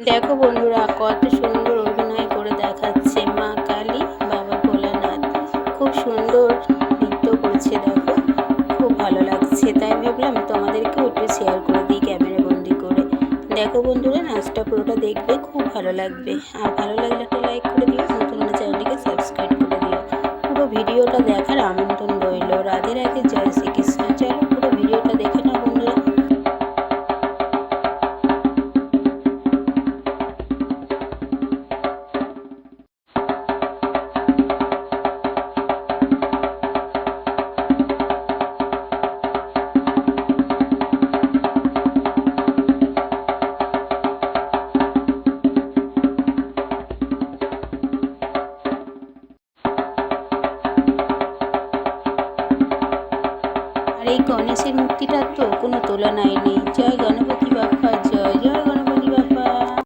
দেখো বন্ধুরা, কত সুন্দর অভিনয় করে দেখাচ্ছে মা কালী, বাবা ভোলানাথ। খুব সুন্দর নৃত্য করছে, দেখো। খুব ভালো লাগছে। তাই ভাবলাম তোমাদেরকেও একটু শেয়ার করে দিই ক্যামেরা বন্দি করে। দেখো বন্ধুরা, নাচটা পুরোটা দেখবে খুব ভালো লাগবে। আর ভালো লাগলে একটা লাইক করে দিও, নতুন চ্যানেলটিকে সাবস্ক্রাইব করে দিও। পুরো ভিডিওটা দেখার আমন্ত্রণ রইল। রাধে রাধে আর এই গণেশের মূর্তিটার তো কোনো তুলনাই নেই। জয় গণপতি জয়